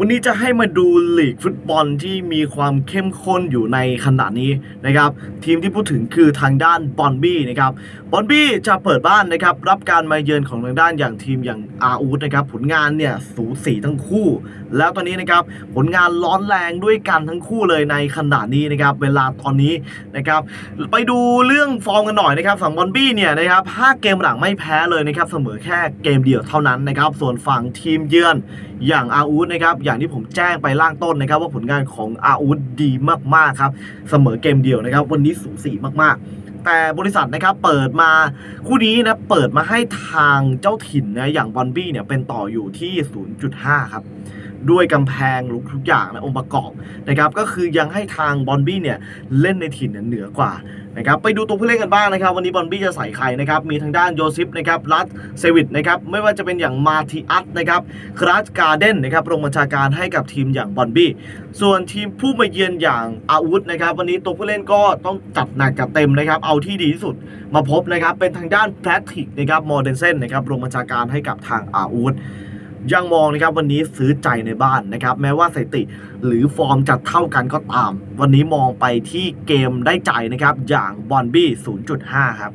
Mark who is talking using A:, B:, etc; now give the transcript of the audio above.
A: วันนี้จะให้มาดูลีกฟุตบอลที่มีความเข้มข้นอยู่ในขณะนี้นะครับ ทีมที่พูดถึงคือทางด้านบอนบี้นะครับบอนบี้จะเปิดบ้านนะครับ รับการมาเยือนของทางด้านอย่างทีมอย่างอาอูดนะครับ ผลงานเนี่ยสูสีทั้งคู่ แล้วตอนนี้นะครับผลงานร้อนแรงด้วยกันทั้งคู่เลยในขณะนี้นะครับ เวลาตอนนี้นะครับ ไปดูเรื่องฟอร์มกันหน่อยนะครับฝั่งบอนบี้เนี่ยนะครับ5เกมหลังไม่แพ้เลยนะครับเสมอแค่เกมเดียวเท่านั้นนะครับ ส่วนฝั่งทีมเยือนอย่างอาอูดนะครับอย่างที่ผมแจ้งไปล่างต้นนะครับ ว่าผลงานของอาอุดดีมากๆครับ เสมอเกมเดียวนะครับ วันนี้สูสีมากๆ แต่บริษัทนะครับเปิดมาคู่นี้นะเปิดมาให้ทางเจ้าถิ่นนะอย่างบอนบี้เนี่ยเป็นต่ออยู่ที่ 0.5 ครับ ด้วยกำแพงทุกอย่างและองค์ประกอบนะครับก็คือยังให้ทางบอนบี้เนี่ยเล่นในถิ่นเหนือกว่านะครับไปดูตัวผู้เล่นกันบ้างนะครับ วันนี้บอนบี้จะใส่ใครนะครับมีทางด้านโยซิฟนะครับรัตเซวิตนะครับไม่ว่าจะเป็นอย่างมาทิอัสนะครับคราสการ์เดนนะครับโรงบัญชาการให้กับทีมอย่างบอนบี้ส่วนทีมผู้มาเยือนอย่างอาวุธนะครับ วันนี้ตัวผู้เล่นก็ต้องจัดหนักจัดเต็มนะครับ เอาที่ดีที่สุดมาพบนะครับเป็นทางด้านแพทริกนะครับมอร์เดนเซนนะครับโรงบัญชาการให้กับทางอาวุธ ยังมองนะครับวันนี้ซื้อใจในบ้านนะครับ แม้ว่าสถิติหรือฟอร์มจะเท่ากันก็ตาม วันนี้มองไปที่เกมได้ใจนะครับ อย่างบอนบี้ 0.5 ครับ